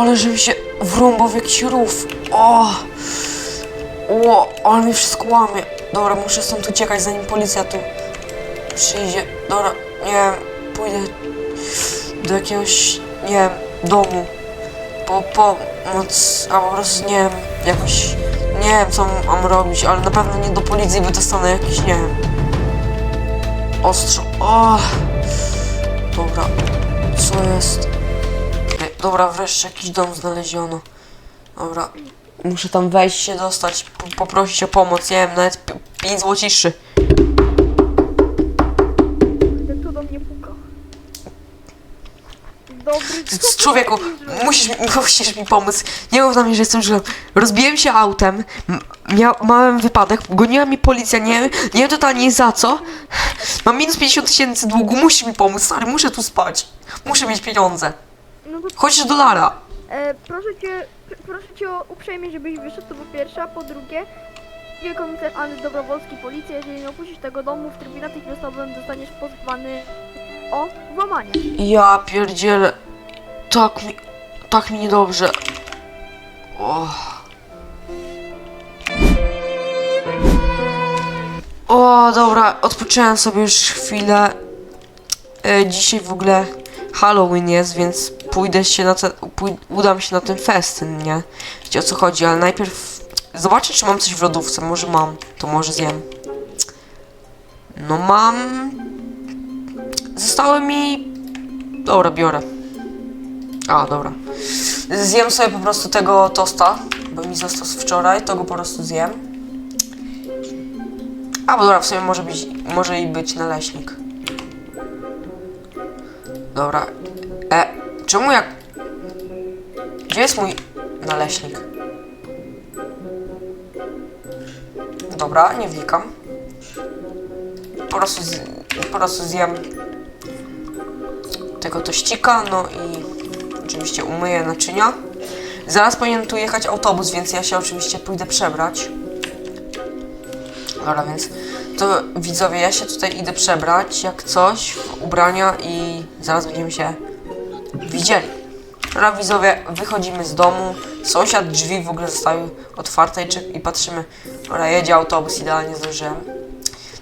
ale żebym się wrąbał w jakiś rów. O! O, ale mi wszystko łamie. Dobra, muszę stąd uciekać, zanim policja tu przyjdzie. Dobra, nie wiem, pójdę do jakiegoś, nie wiem, domu. Po pomoc, a po prostu nie wiem, jakoś, nie wiem co mam robić, ale na pewno nie do policji, bo dostanę jakiś, nie wiem, ostrzo. O! Dobra, co jest? Dobra, wreszcie jakiś dom znaleziono. Dobra, muszę tam wejść się dostać, po- poprosić o pomoc, nie wiem, nawet 5 złociszy. Ten tu do mnie puka. Dobry ty Człowieku, musisz, mi- musisz mi pomóc. Nie mów na mnie, że jestem źle. Rozbiłem się autem, miałem wypadek, goniła mi policja, nie, nie wiem totalnie za co. Mam minus 50 tysięcy długu, musisz mi pomóc, stary, muszę tu spać. Muszę mieć pieniądze. No to Chociaż dolara. e, proszę cię, pr- proszę cię o uprzejmie, żebyś wyszedł, to po pierwsze, a po drugie Wielkomicer Anny Dobrowolski, policja, jeżeli nie opuścisz tego domu w trybie natychmiastowym zostaniesz pozwany o włamanie. Ja pierdzielę. Tak mi, tak mi niedobrze. O. O, dobra, odpocząłem sobie już chwilę. E, dzisiaj w ogóle Halloween jest, więc pójdę się na ten, pój, udam się na ten festyn, nie? Wiecie o co chodzi, ale najpierw zobaczę, czy mam coś w lodówce. Może mam, to może zjem. No mam... Zostały mi Dobra, biorę. A, dobra. Zjem sobie po prostu tego tosta, bo mi został z wczoraj, to go po prostu zjem. A, bo dobra, w sumie może być, może i być naleśnik. Dobra. E, czemu jak... Gdzie jest mój naleśnik? Dobra, nie wnikam. Po prostu, z, po prostu zjem tego tościka, no i oczywiście umyję naczynia. Zaraz powinien tu jechać autobus, więc ja się oczywiście pójdę przebrać. Dobra, więc to widzowie, ja się tutaj idę przebrać, jak coś, w ubrania i zaraz będziemy się widzieli. Dobra, widzowie, wychodzimy z domu. Sąsiad drzwi w ogóle zostawił otwarte i, i patrzymy. Dobra, jedzie autobus, idealnie zdążyłem.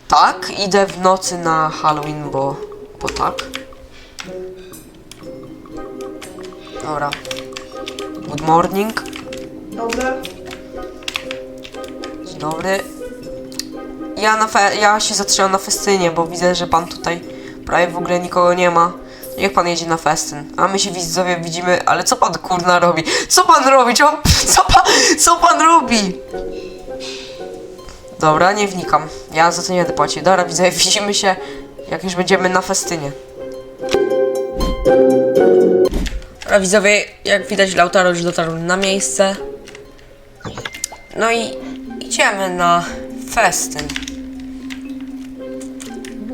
Tak, idę w nocy na Halloween, bo, bo tak. Dobra. Good morning. Dobrze. Dzień dobry. Ja, na fe- ja się zatrzymam na festynie, bo widzę, że pan tutaj prawie w ogóle nikogo nie ma. Niech pan jedzie na festyn. A my się widzowie widzimy, ale co pan kurna robi? Co pan robi? Co, co, pan, co pan robi? Dobra, nie wnikam. Ja za to nie będę płacił. Dobra, widzowie, widzimy się, jak już będziemy na festynie. Dobra, widzowie, jak widać, Lautaro już dotarł na miejsce. No i idziemy na festyn.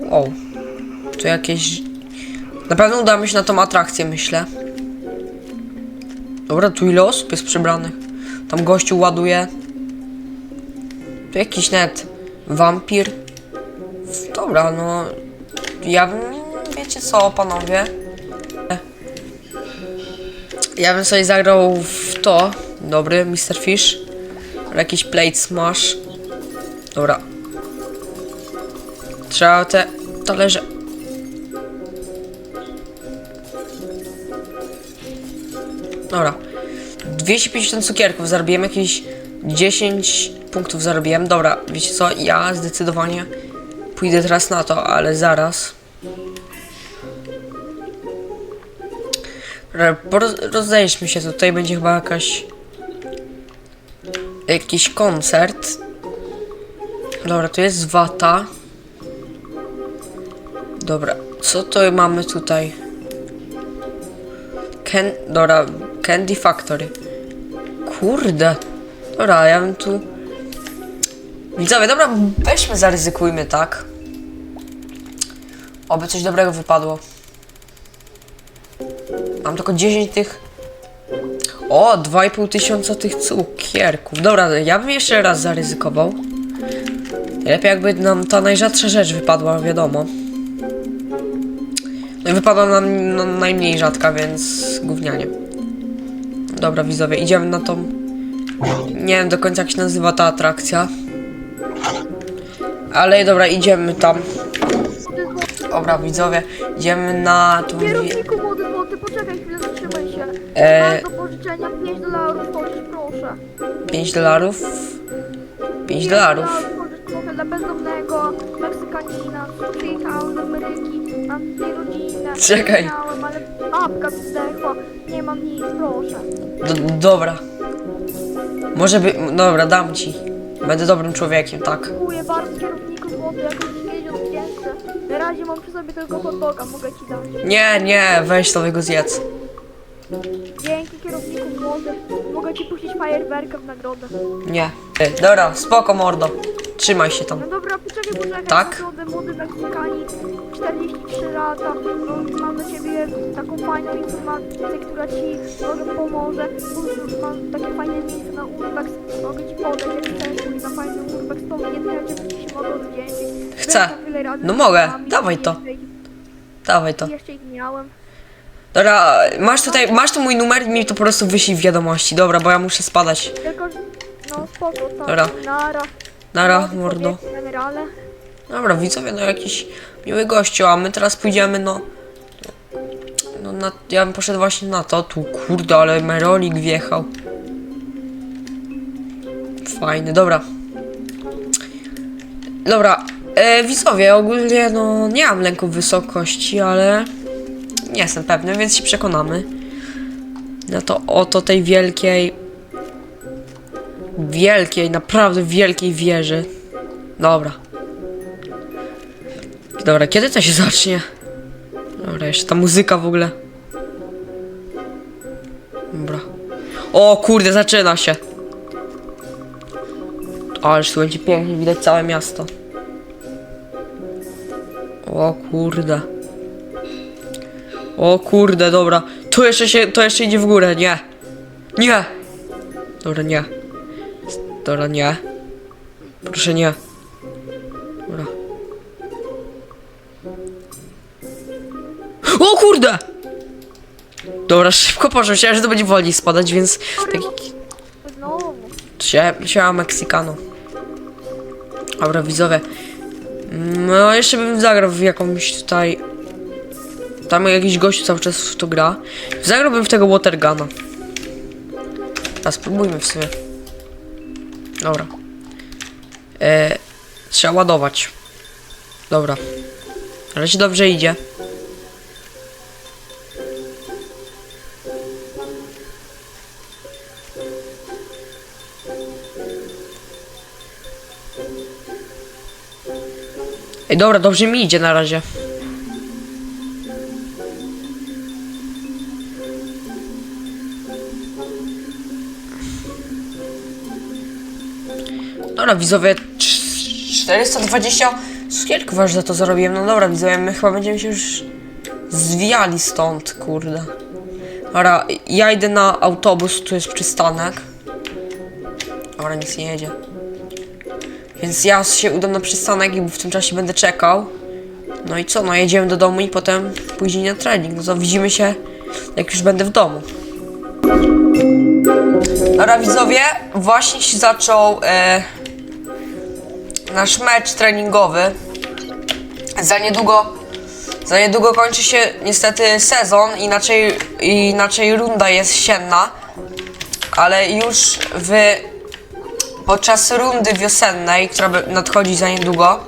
Wow. Tu jakieś... Na pewno uda mi się na tą atrakcję, myślę. Dobra, tu ile osób jest przybranych? Tam gościu ładuje. Tu jakiś net wampir. Dobra, no... Ja bym... Wiecie co, panowie? Ja bym sobie zagrał w to. Dobry, Mr. Fish. Jakiś plate smash. Dobra. Trzeba te talerze. Dobra. 250 cukierków zarobiłem, jakieś 10 punktów zarobiłem. Dobra, wiecie co? Ja zdecydowanie pójdę teraz na to, ale zaraz. Rozejdźmy się, tutaj będzie chyba jakaś... Jakiś koncert. Dobra, to jest wata. Dobra, co to mamy tutaj? Ken... Dobra, Candy Factory. Kurde. Dobra, ja bym tu... Widzowie, dobra, weźmy, zaryzykujmy, tak? Oby coś dobrego wypadło. Mam tylko 10 tych. O, 2,5 tysiąca tych cukierków. Dobra, ja bym jeszcze raz zaryzykował. Lepiej jakby nam ta najrzadsza rzecz wypadła, wiadomo. I wypadła nam no, najmniej rzadka, więc gównianie. Dobra, widzowie, idziemy na tą... Nie wiem do końca jak się nazywa ta atrakcja. Ale dobra, idziemy tam. Dobra, widzowie, idziemy na tą... Kierowniku młody poczekaj chwilę, zatrzymaj się. E, Mam do pożyczenia 5 dolarów, pożycz proszę. 5 dolarów. 5 dolarów. Pożycz trochę dla bezdomnego Meksykanina, z Ameryki. Czekaj. Miałem, ale babka zdechła, nie mam nic, proszę. Do, dobra. Może by... Dobra, dam ci. Będę dobrym człowiekiem, tak. Dziękuję bardzo kierowniku złoty, jakoś 50 tysięcy. Na razie mam przy sobie tylko hot doga, mogę ci dać. Nie, nie, weź sobie go zjedz. Dzięki kierowniku młody, mogę ci puścić fajerwerkę w nagrodę. Nie. Ty, Dobra, spoko mordo. Trzymaj się tam. No dobra, poczekaj, poczekaj. Tak? Młody, młody Meksykanin, 43 lata. No, mam dla ciebie taką fajną informację, która ci może pomoże. Bo Mam takie fajne miejsce na Urbex. Mogę ci podać, jak chcesz, na fajny Urbex. To jedyne, ci się mogę odwdzięczyć. Chcę. No mogę. Dawaj to. Dawaj to. Jeszcze ich miałem. Dobra, masz tutaj, masz tu mój numer i mi to po prostu wyślij w wiadomości. Dobra, bo ja muszę spadać. Tylko, no spoko, tak. Dobra. Nara. Nara, mordo. Generale. Dobra, widzowie, no jakiś miły gościu, a my teraz pójdziemy, no... No, na, ja bym poszedł właśnie na to. Tu, kurde, ale Merolik wjechał. Fajny, dobra. Dobra, e, widzowie, ogólnie, no, nie mam lęku wysokości, ale... Nie jestem pewny, więc się przekonamy. Na to oto tej wielkiej... Wielkiej, naprawdę wielkiej wieży. Dobra. Dobra, kiedy to się zacznie? Dobra, jeszcze ta muzyka w ogóle. Dobra. O kurde, zaczyna się. Ależ tu będzie pięknie widać całe miasto. O kurde. O kurde, dobra. Tu jeszcze się, to jeszcze idzie w górę, nie. Nie. Dobra, nie. Dobra, nie. Proszę nie. Dobra. O kurde! Dobra, szybko poszło. Myślałem, że to będzie wolniej spadać, więc tak się, się Meksykano. Dobra, widzowie. No, jeszcze bym zagrał w jakąś tutaj... Tam jakiś gościu cały czas w to gra. Zagrałbym w tego Watergana. A spróbujmy w sumie. Dobra. E, trzeba ładować. Dobra. Ale się dobrze idzie. Ej, dobra, dobrze mi idzie na razie. Widzowie, cz- 420 skierków aż za to zarobiłem. No dobra, widzowie, my chyba będziemy się już zwijali stąd, kurde. Dobra, ja idę na autobus, tu jest przystanek. Dobra, nic nie jedzie. Więc ja się udam na przystanek i w tym czasie będę czekał. No i co, no jedziemy do domu i potem później na trening. No to widzimy się, jak już będę w domu. Dobra widzowie, właśnie się zaczął e, nasz mecz treningowy. Za niedługo, za niedługo kończy się niestety sezon, inaczej, inaczej runda jest sienna. Ale już w podczas rundy wiosennej, która nadchodzi za niedługo,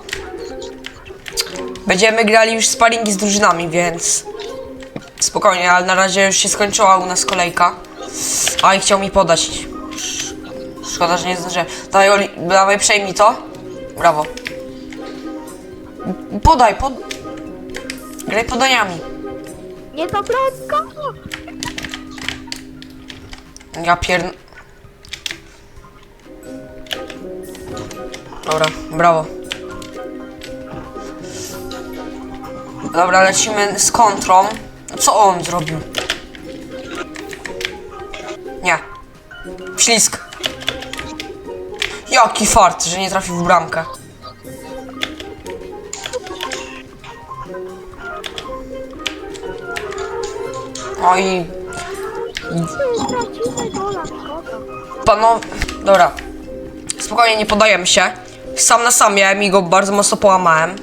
będziemy grali już sparingi z drużynami, więc spokojnie, ale na razie już się skończyła u nas kolejka. A i chciał mi podać. Szkoda, że nie zdążyłem. Dawaj, Oli, dawaj, przejmij to. Brawo. Podaj, pod... Graj podaniami. Nie ta bramka! Ja pier... Dobra, brawo. Dobra, lecimy z kontrą. Co on zrobił? Nie. Ślisk. Jaki fart, że nie trafił w bramkę. Oj. Szkoda. Panowie, dobra. Spokojnie, nie podajemy się. Sam na sam miałem i go bardzo mocno połamałem.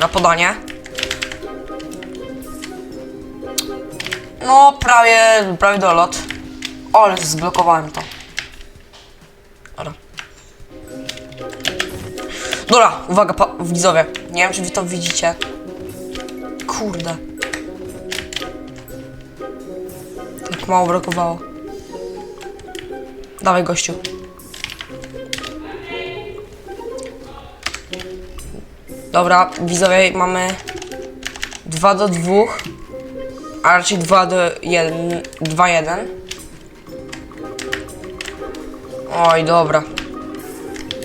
Na podanie. No, prawie, prawie dolot. Ale zblokowałem to. Dobra, uwaga, pa- widzowie. Nie wiem, czy wy to widzicie. Kurde. Tak mało brakowało. Dawaj, gościu. Dobra, widzowie, mamy 2 do 2, a raczej 2 do 1, 2 1. Oj, dobra.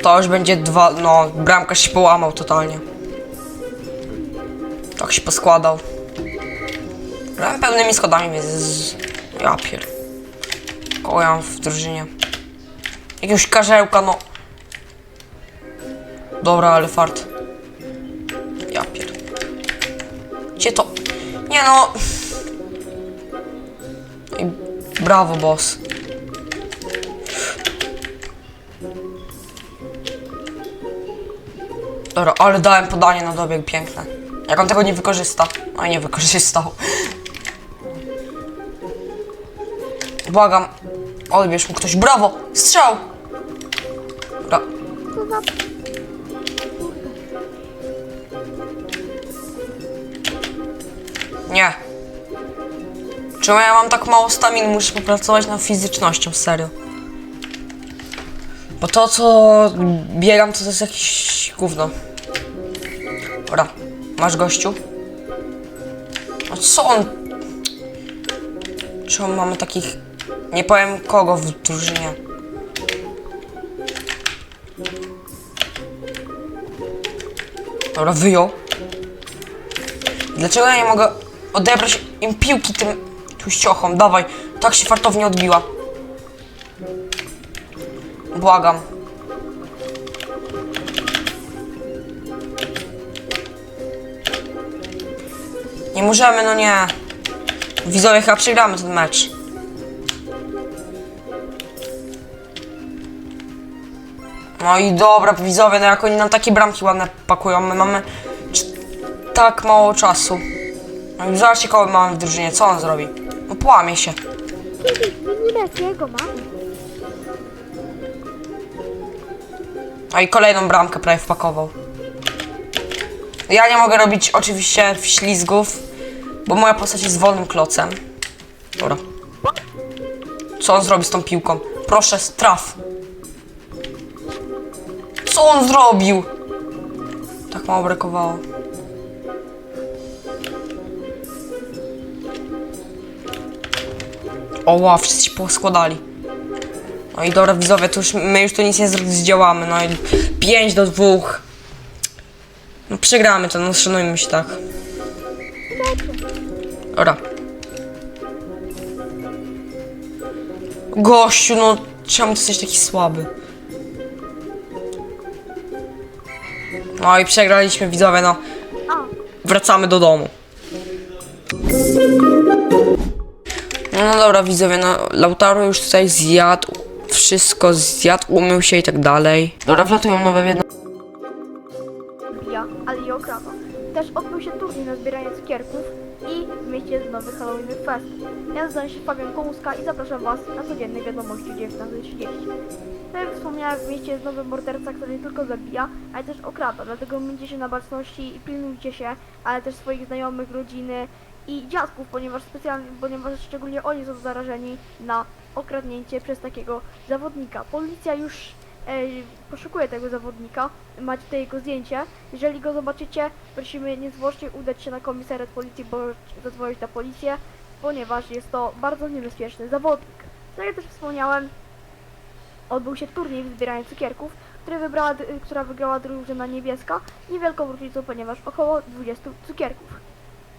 To już będzie 2, no, bramka się połamał totalnie. Tak się poskładał. Grałem pełnymi schodami, więc... Ja pier... Kogo ja mam w drużynie? Jakiegoś karzełka, no. Dobra, ale fart. Ja pier... Gdzie to? Nie no... Brawo, boss. Dobra, ale dałem podanie na dobieg piękne. Jak on tego nie wykorzysta. A nie wykorzystał. Błagam. Odbierz mu ktoś. Brawo! Strzał! Dobra. Nie. Czemu ja mam tak mało stamin? Muszę popracować nad fizycznością, serio. Bo to, co biegam, to jest jakieś gówno. Dobra, masz gościu. A co on... Czemu mamy takich... Nie powiem kogo w drużynie. Dobra, wyjął. Dlaczego ja nie mogę odebrać im piłki tym tuściochom? Dawaj, tak się fartownie odbiła. Błagam. Nie możemy, no nie. Widzowie, chyba przegramy ten mecz. No i dobra, widzowie, no jak oni nam takie bramki ładne pakują, my mamy tak mało czasu. No i zobaczcie kogo mamy w drużynie, co on zrobi? No połamie się. Kiedyś mini Messiego mamy. No i kolejną bramkę prawie wpakował. Ja nie mogę robić oczywiście ślizgów, bo moja postać jest wolnym klocem. Dobra. Co on zrobi z tą piłką? Proszę, straf. Co on zrobił? Tak mało brakowało. O wow, wszyscy się poskładali. No i dobra widzowie, to już, my już tu nic nie zdziałamy, no i 5 do 2. No przegramy to, no szanujmy się tak. Dobra. Gościu, no czemu jesteś taki słaby? No i przegraliśmy widzowie, no. Wracamy do domu. No dobra widzowie, no Lautaro już tutaj zjadł, wszystko zjadł, umył się i tak dalej. Dobra, wlatują nowe jedno. bija, ale i okrada. Też odbył się turniej na zbieranie cukierków i w mieście jest nowy Halloweenowy Fest. Ja nazywam się Fabian Kołuska i zapraszam Was na codzienne wiadomości 19.30. Tak jak wspomniałem, w mieście jest nowy morderca, który nie tylko zabija, ale też okrada, dlatego miejcie się na baczności i pilnujcie się, ale też swoich znajomych, rodziny i dziadków, ponieważ specjalnie, ponieważ szczególnie oni są zarażeni na okradnięcie przez takiego zawodnika. Policja już e, poszukuje tego zawodnika, macie tutaj jego zdjęcie. Jeżeli go zobaczycie, prosimy niezwłocznie udać się na komisariat policji, bo zadzwonić na policję, ponieważ jest to bardzo niebezpieczny zawodnik. Tak jak też wspomniałem, odbył się turniej w zbieraniu cukierków, który wybrała, która wygrała drużyna niebieska niewielką różnicą, ponieważ około 20 cukierków.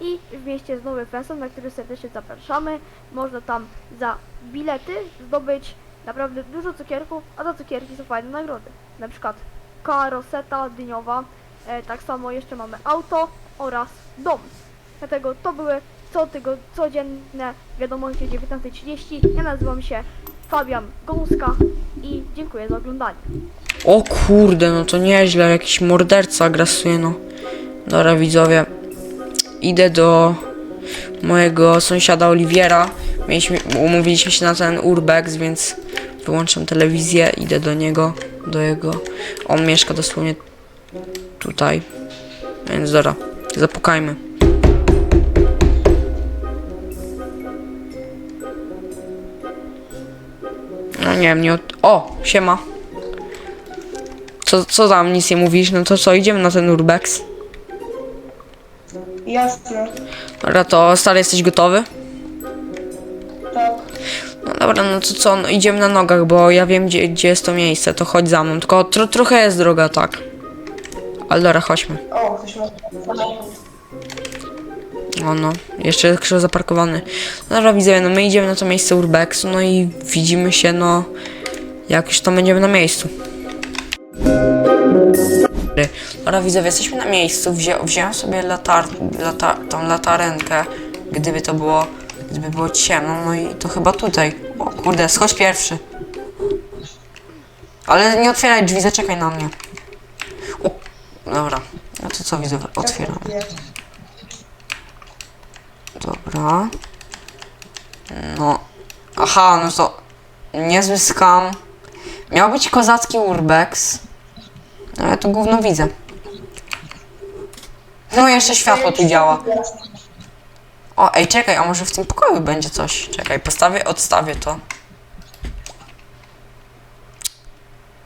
I w mieście jest nowy festiwal, na który serdecznie zapraszamy. Można tam za bilety zdobyć naprawdę dużo cukierków, a za cukierki są fajne nagrody. Na przykład karoseta dyniowa, e, tak samo jeszcze mamy auto oraz dom. Dlatego to były co tygo, codzienne wiadomości o 19.30. Ja nazywam się Fabian Gąska i dziękuję za oglądanie. O kurde, no to nieźle, jakiś morderca grasuje, no. Dobra, widzowie. Idę do mojego sąsiada Oliwiera. Mieliśmy, umówiliśmy się na ten urbex, więc wyłączam telewizję, idę do niego, do jego. On mieszka dosłownie tutaj. Więc dobra, zapukajmy. No nie wiem, nie od... O, siema. Co, co tam, nic nie mówisz? No to co, idziemy na ten urbex? Jasne, Dobra, to stary, jesteś gotowy? tak. No dobra, no to co, no idziemy na nogach, bo ja wiem, gdzie, gdzie jest to miejsce, to chodź za mną. Tylko tro, trochę jest droga, tak. Ale dobra, chodźmy. O, ktoś ma O no, jeszcze jest krzywo zaparkowany. No dobra, widzę, no my idziemy na to miejsce urbexu, no i widzimy się, no, jak już tam będziemy na miejscu. Dobra, widzowie, jesteśmy na miejscu, wziąłem sobie latar, lata, tą latarenkę, gdyby to było, gdyby było ciemno, no i to chyba tutaj. O kurde, schodź pierwszy. Ale nie otwieraj drzwi, zaczekaj na mnie. Dobra, no to co widzowie, otwieram. Dobra. No. Aha, no to niezły skam. Miał być kozacki urbex. No ja tu gówno widzę. No jeszcze światło tu działa. O, ej, czekaj, a może w tym pokoju będzie coś? Czekaj, postawię, odstawię to.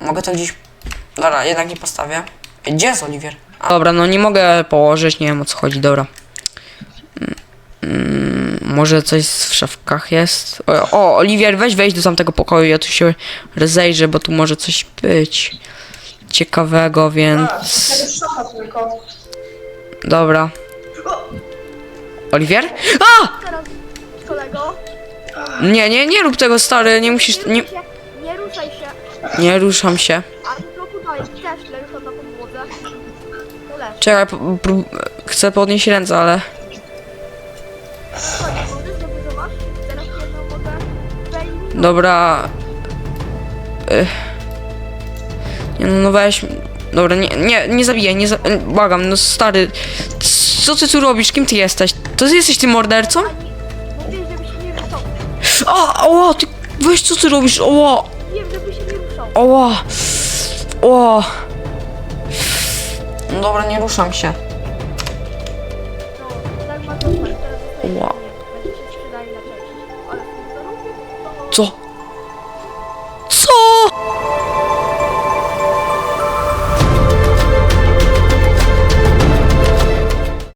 Mogę to gdzieś... Dobra, jednak nie postawię. Ej, Gdzie jest Oliwier? A. Dobra, no nie mogę położyć, nie wiem o co chodzi, dobra. Mm, może coś w szafkach jest? O, o, Oliwier, weź wejść do tamtego pokoju, ja tu się rozejrzę, bo tu może coś być ciekawego, więc... A, to jest szafa tylko. Dobra. Oliwier? A! Teraz kolego, Nie, nie, nie rób tego, stary, nie musisz... nie Nie, ruszaj się, nie ruszaj się, nie ruszam się. a w bloku dalej też leżysz na podłodze. To leż. Czekaj, po- prób- chcę podnieść ręce, ale... Chodź, możesz, dobrze, że masz? Teraz jedną mogę wyeliminować. Dobra... Ech. Nie no, no weź... Dobra, nie, nie, nie zabijaj, nie za... Błagam, no stary... Co ty tu robisz? Kim ty jesteś? To ty jesteś tym mordercą? Się nie ruszał. O, o, ty... Weź, co ty robisz? O, Wiem, żeby się nie ruszał. o, o. No dobra, nie ruszam się.